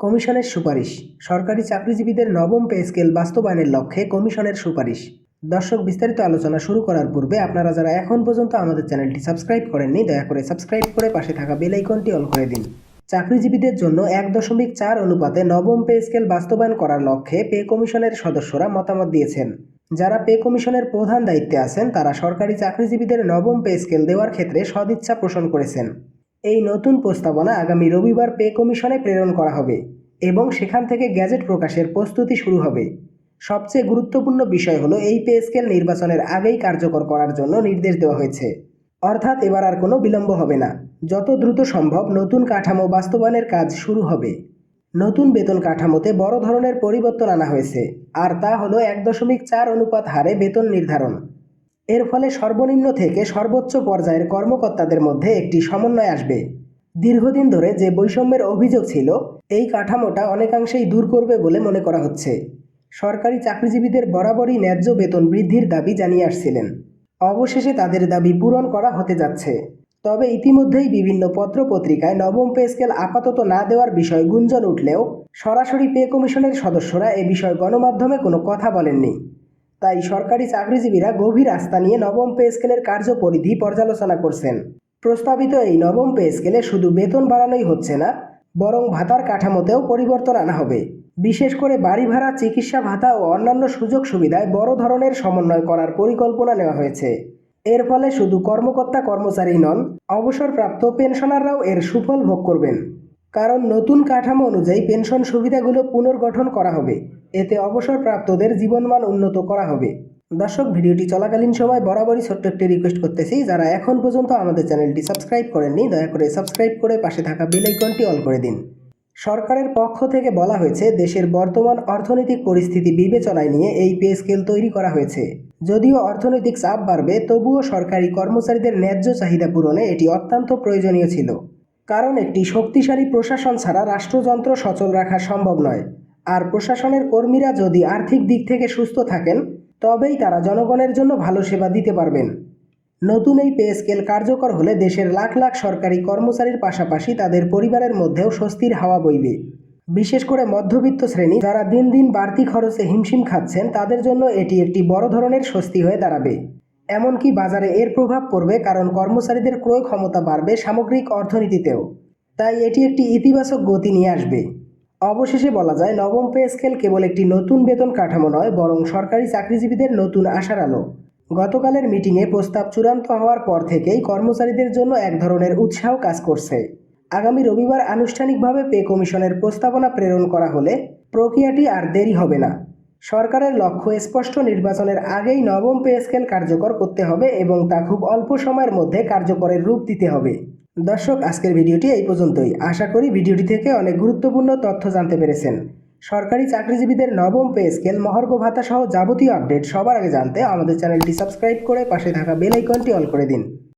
কমিশনের সুপারিশ। সরকারি চাকরিজীবীদের নবম পে স্কেল বাস্তবায়নের লক্ষ্যে কমিশনের সুপারিশ। দর্শক, বিস্তারিত আলোচনা শুরু করার পূর্বে আপনারা যারা এখন পর্যন্ত আমাদের চ্যানেলটি সাবস্ক্রাইব করেননি, দয়া করে সাবস্ক্রাইব করে পাশে থাকা বেল আইকনটি অন করে দিন। চাকরিজীবীদের জন্য এক দশমিক চার অনুপাতে নবম পে স্কেল বাস্তবায়ন করার লক্ষ্যে পে কমিশনের সদস্যরা মতামত দিয়েছেন। যারা পে কমিশনের প্রধান দায়িত্বে আছেন, তারা সরকারি চাকরিজীবীদের নবম পে স্কেল দেওয়ার ক্ষেত্রে সদিচ্ছা পোষণ করেছেন। এই নতুন প্রস্তাবনা আগামী রবিবার পে কমিশনে প্রেরণ করা হবে এবং সেখান থেকে গ্যাজেট প্রকাশের প্রস্তুতি শুরু হবে। সবচেয়ে গুরুত্বপূর্ণ বিষয় হলো এই পে স্কেল নির্বাচনের আগেই কার্যকর করার জন্য নির্দেশ দেওয়া হয়েছে। অর্থাৎ এবার আর কোনো বিলম্ব হবে না। যত দ্রুত সম্ভব নতুন কাঠামো বাস্তবায়নের কাজ শুরু হবে। নতুন বেতন কাঠামোতে বড় ধরনের পরিবর্তন আনা হয়েছে। আর তা হলো এক দশমিক চার অনুপাত হারে বেতন নির্ধারণ। এর ফলে সর্বনিম্ন থেকে সর্বোচ্চ পর্যায়ের কর্মকর্তাদের মধ্যে একটি সমন্বয় আসবে। দীর্ঘদিন ধরে যে বৈষম্যের অভিযোগ ছিল, এই কাঠামোটা অনেকাংশেই দূর করবে বলে মনে করা হচ্ছে। সরকারি চাকরিজীবীদের বরাবরই ন্যায্য বেতন বৃদ্ধির দাবি জানিয়ে আসছিলেন। অবশেষে তাদের দাবি পূরণ করা হতে যাচ্ছে। তবে ইতিমধ্যেই বিভিন্ন পত্রপত্রিকায় নবম পে স্কেল আপাতত না দেওয়ার বিষয় গুঞ্জন উঠলেও সরাসরি পে কমিশনের সদস্যরা এ বিষয়ে গণমাধ্যমে কোনো কথা বলেননি। তাই সরকারি চাকরিজীবীরা গভীর আস্থা নিয়ে নবম পে স্কেলের কার্যপরিধি পর্যালোচনা করছেন। প্রস্তাবিত এই নবম পে স্কেলে শুধু বেতন বাড়ানোই হচ্ছে না, বরং ভাতার কাঠামোতেও পরিবর্তন আনা হবে। বিশেষ করে বাড়ি ভাড়া, চিকিৎসা ভাতা ও অন্যান্য সুযোগ সুবিধায় বড় ধরনের সমন্বয় করার পরিকল্পনা নেওয়া হয়েছে। এর ফলে শুধু কর্মকর্তা কর্মচারী নন, অবসরপ্রাপ্ত পেনশনাররাও এর সুফল ভোগ করবেন। কারণ নতুন কাঠামো অনুযায়ী পেনশন সুবিধাগুলো পুনর্গঠন করা হবে। এতে অবসরপ্রাপ্তদের জীবনমান উন্নত করা হবে। দর্শক, ভিডিওটি চলাকালীন সময় বরাবরই ছোট্ট একটি রিকোয়েস্ট করতেছি। যারা এখন পর্যন্ত আমাদের চ্যানেলটি সাবস্ক্রাইব করেননি, দয়া করে সাবস্ক্রাইব করে পাশে থাকা বেল আইকনটি করে দিন। সরকারের পক্ষ থেকে বলা হয়েছে, দেশের বর্তমান অর্থনৈতিক পরিস্থিতি বিবেচনায় নিয়ে এই পে স্কেল তৈরি করা হয়েছে। যদিও অর্থনৈতিক চাপ বাড়বে, তবুও সরকারি কর্মচারীদের ন্যায্য চাহিদা পূরণে এটি অত্যন্ত প্রয়োজনীয় ছিল। কারণ একটি শক্তিশালী প্রশাসন ছাড়া রাষ্ট্রযন্ত্র সচল রাখা সম্ভব নয়। আর প্রশাসনের কর্মীরা যদি আর্থিক দিক থেকে সুস্থ থাকেন, তবেই তারা জনগণের জন্য ভালো সেবা দিতে পারবেন। নতুন এই পে স্কেল কার্যকর হলে দেশের লাখ লাখ সরকারি কর্মচারীর পাশাপাশি তাদের পরিবারের মধ্যেও স্বস্তির হাওয়া বইবে। বিশেষ করে মধ্যবিত্ত শ্রেণি, যারা দিন দিন বাড়তি খরচে হিমশিম খাচ্ছেন, তাদের জন্য এটি একটি বড় ধরনের স্বস্তি হয়ে দাঁড়াবে। এমনকি বাজারে এর প্রভাব পড়বে কারণ কর্মচারীদের ক্রয় ক্ষমতা বাড়বে সামগ্রিক অর্থনীতিতেও। তাই এটি একটি ইতিবাচক গতি নিয়ে আসবে। অবশেষে বলা যায়, নবম পে স্কেল কেবল একটি নতুন বেতন কাঠামো নয়, বরং সরকারি চাকরিজীবীদের নতুন আশার আলো। গতকালের মিটিংয়ে প্রস্তাব চূড়ান্ত হওয়ার পর থেকেই কর্মচারীদের জন্য এক ধরনের উৎসাহ কাজ করছে। আগামী রবিবার আনুষ্ঠানিকভাবে পে কমিশনের প্রস্তাবনা প্রেরণ করা হলে প্রক্রিয়াটি আর দেরি হবে না। সরকারের লক্ষ্য স্পষ্ট, নির্বাচনের আগেই নবম পে স্কেল কার্যকর করতে হবে এবং তা খুব অল্প সময়ের মধ্যে কার্যকরের রূপ দিতে হবে। দর্শক, আজকের ভিডিওটি এই পর্যন্তই। আশা করি ভিডিওটি থেকে অনেক গুরুত্বপূর্ণ তথ্য জানতে পেরেছেন। সরকারি চাকরিজীবীদের নবম পে স্কেল, মহর্ঘ ভাতা সহ যাবতীয় আপডেট সবার আগে জানতে আমাদের চ্যানেলটি সাবস্ক্রাইব করে পাশে থাকা বেল আইকনটি অন করে দিন।